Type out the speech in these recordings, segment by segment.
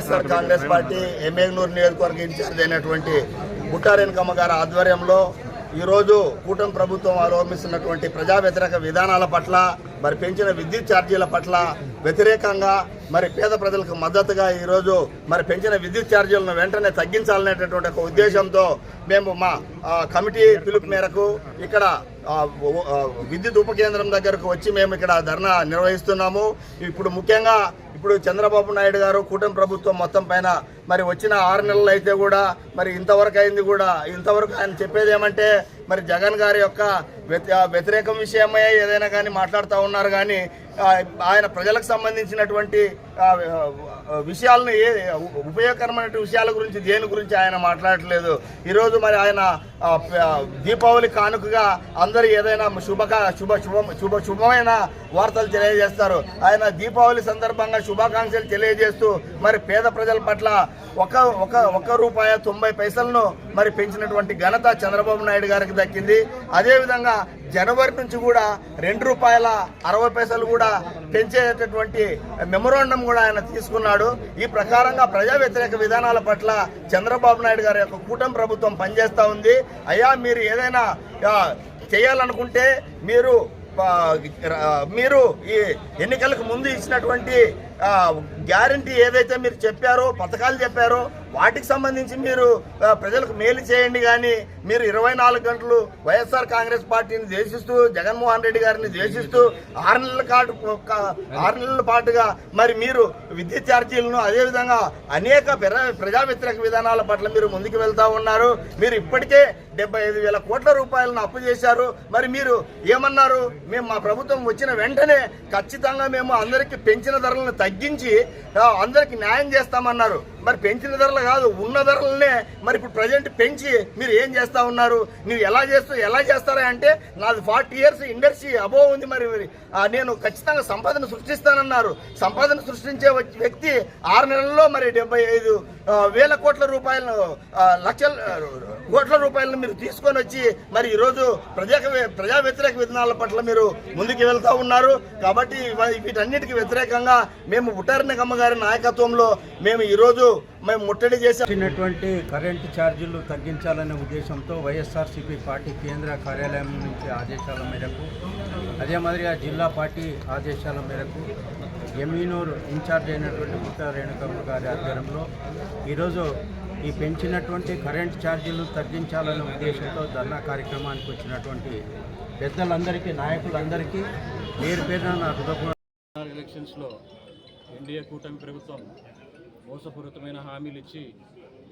YSR Congress party Emmiganur నియోజకవర్గ incharge అయినటువంటి బుట్టారేణకమ్మ గారి ఆధ్వర్యంలో ఈరోజు కూటమి ప్రభుత్వం ఆరోపిస్తున్నటువంటి ప్రజా వ్యతిరేక విధానాల పట్ల మరి పెంచిన విద్యుత్ ఛార్జీల పట్ల వ్యతిరేకంగా మరి పేద ప్రజలకు మద్దతుగా ఈరోజు మరి పెంచిన విద్యుత్ ఛార్జీలను వెంటనే తగ్గించాలనేటటువంటి ఒక ఉద్దేశంతో మేము మా కమిటీ పిలుపు మేరకు ఇక్కడ విద్యుత్ ఉప కేంద్రం దగ్గరకు వచ్చి మేము ఇక్కడ ధర్నా నిర్వహిస్తున్నాము. ఇప్పుడు ముఖ్యంగా ఇప్పుడు చంద్రబాబు నాయుడు గారు కూటమి ప్రభుత్వం మొత్తం పైన మరి వచ్చిన ఆరు నెలలు అయితే కూడా మరి ఇంతవరకు అయింది కూడా. ఇంతవరకు ఆయన చెప్పేది ఏమంటే మరి జగన్ గారి యొక్క వ్యతి- వ్యతిరేకం విషయమై ఏదైనా కానీ మాట్లాడుతూ ఉన్నారు కానీ ఆయన ప్రజలకు సంబంధించినటువంటి విషయాలను ఏ ఉపయోగకరమైన విషయాల గురించి దేని గురించి ఆయన మాట్లాడట్లేదు. ఈరోజు మరి ఆయన దీపావళి కానుకగా అందరూ ఏదైనా శుభక శుభ శుభ శుభ శుభమైన వార్తలు తెలియజేస్తారు. ఆయన దీపావళి సందర్భంగా శుభాకాంక్షలు తెలియజేస్తూ మరి పేద ప్రజల పట్ల ఒక ఒక ఒక రూపాయ తొంభై పైసలను మరి పెంచినటువంటి ఘనత చంద్రబాబు నాయుడు గారికి దక్కింది. అదేవిధంగా జనవరి నుంచి కూడా రెండు రూపాయల అరవై పైసలు కూడా పెంచేటటువంటి మెమోరాండం కూడా ఆయన తీసుకున్నాడు. ఈ ప్రకారంగా ప్రజా వ్యతిరేక విధానాల పట్ల చంద్రబాబు నాయుడు గారి యొక్క కూటమి ప్రభుత్వం పనిచేస్తూ ఉంది. అయ్యా మీరు ఏదైనా చేయాలనుకుంటే మీరు మీరు ఈ ఎన్నికలకు ముందు ఇచ్చినటువంటి గ్యారంటీ ఏదైతే మీరు చెప్పారో పథకాలు చెప్పారో వాటికి సంబంధించి మీరు ప్రజలకు మేలు చేయండి కానీ మీరు ఇరవై నాలుగు గంటలు వైఎస్ఆర్ కాంగ్రెస్ పార్టీని ద్వేషిస్తూ జగన్మోహన్ రెడ్డి గారిని ద్వేషిస్తూ ఆరు నెలల కాటు ఆరు నెలల పాటుగా మరి మీరు విద్యుత్ ఛార్జీలను అదేవిధంగా అనేక ప్రజా వ్యతిరేక విధానాల పట్ల మీరు ముందుకు వెళ్తా ఉన్నారు. మీరు ఇప్పటికే డెబ్బై ఐదు వేల కోట్ల రూపాయలను అప్పు చేశారు. మరి మీరు ఏమన్నారు? మేము మా ప్రభుత్వం వచ్చిన వెంటనే ఖచ్చితంగా మేము అందరికీ పెంచిన ధరలను తగ్గించి అందరికీ న్యాయం చేస్తామన్నారు. మరి పెంచిన ధరలు కాదు ఉన్న ధరలనే మరి ఇప్పుడు ప్రజెంట్ పెంచి మీరు ఏం చేస్తా ఉన్నారు? మీరు ఎలా చేస్తూ ఎలా చేస్తారా అంటే నాది ఫార్టీ ఇయర్స్ ఇండస్ట్రీ అబోవ్ ఉంది మరి మరి. నేను ఖచ్చితంగా సంపదను సృష్టిస్తానన్నారు. సంపాదన సృష్టించే వచ్చి- వ్యక్తి ఆరు నెలల్లో మరి డెబ్బై ఐదు వేల కోట్ల రూపాయలను లక్షల కోట్ల రూపాయలను మీరు తీసుకొని వచ్చి మరి ఈరోజు ప్రజా ప్రజా వ్యతిరేక విధానాల పట్ల మీరు ముందుకు వెళ్తా ఉన్నారు. కాబట్టి వీటన్నిటికీ వ్యతిరేకంగా మేము బుట్టారినకమ్మ గారి నాయకత్వంలో మేము ఈరోజు మేము ముట్టడి చేసాం వచ్చినటువంటి కరెంటు ఛార్జీలు తగ్గించాలనే ఉద్దేశంతో వైఎస్ఆర్సీపీ పార్టీ కేంద్ర కార్యాలయం నుంచి ఆదేశాల మేరకు అదే మాదిరిగా జిల్లా పార్టీ ఆదేశాల మేరకు ఎమీనూరు ఇన్ఛార్జ్ అయినటువంటి ముత్త రేణుకమ్మ గారి ఆధ్వర్యంలో ఈరోజు ఈ పెంచినటువంటి కరెంట్ ఛార్జీలు తగ్గించాలనే ఉద్దేశంతో ధర్నా కార్యక్రమానికి వచ్చినటువంటి పెద్దలందరికీ నాయకులందరికీ పేరు పేరున నా హృదయపూర్వక బీహార్ ఎలక్షన్స్లో ఎన్డీఏ కూటమి ప్రభుత్వం మోసపూరితమైన హామీలు ఇచ్చి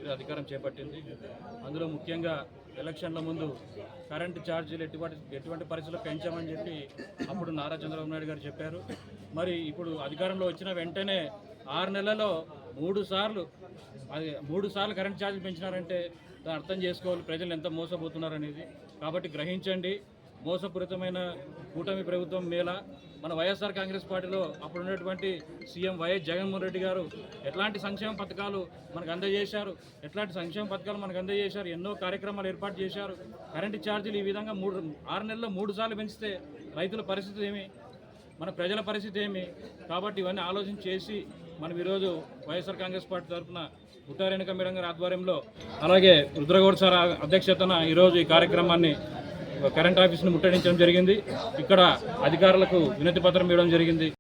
ఇది అధికారం చేపట్టింది. అందులో ముఖ్యంగా ఎలక్షన్ల ముందు కరెంటు ఛార్జీలు ఎటువంటి ఎటువంటి పరిస్థితుల్లో పెంచామని చెప్పి అప్పుడు నారా చంద్రబాబు నాయుడు గారు చెప్పారు. మరి ఇప్పుడు అధికారంలో వచ్చిన వెంటనే ఆరు నెలల్లో మూడు సార్లు అది మూడు సార్లు కరెంట్ ఛార్జీలు పెంచినారంటే దాన్ని అర్థం చేసుకోవాలి. ప్రజలు ఎంత మోసపోతున్నారనేది. కాబట్టి గ్రహించండి. మోసపూరితమైన కూటమి ప్రభుత్వం మేళ మన వైఎస్ఆర్ కాంగ్రెస్ పార్టీలో అప్పుడు ఉన్నటువంటి సీఎం వైఎస్ జగన్మోహన్ రెడ్డి గారు ఎట్లాంటి సంక్షేమ పథకాలు మనకు అందజేశారు? ఎట్లాంటి సంక్షేమ పథకాలు మనకు అందజేశారు? ఎన్నో కార్యక్రమాలు ఏర్పాటు చేశారు? కరెంటు ఛార్జీలు ఈ విధంగా మూడు ఆరు నెలల్లో మూడు సార్లు పెంచితే రైతుల పరిస్థితి ఏమి? మన ప్రజల పరిస్థితి ఏమి? కాబట్టి ఇవన్నీ ఆలోచన చేసి మనం ఈరోజు వైఎస్ఆర్ కాంగ్రెస్ పార్టీ తరఫున ఉట్టారేణుక మేడం గారి ఆధ్వర్యంలో అలాగే రుద్రగౌడ్ సార్ అధ్యక్షతన ఈరోజు ఈ కార్యక్రమాన్ని కరెంట్ ఆఫీస్ను ముట్టడించడం జరిగింది. ఇక్కడ అధికారులకు వినతి పత్రం ఇవ్వడం జరిగింది.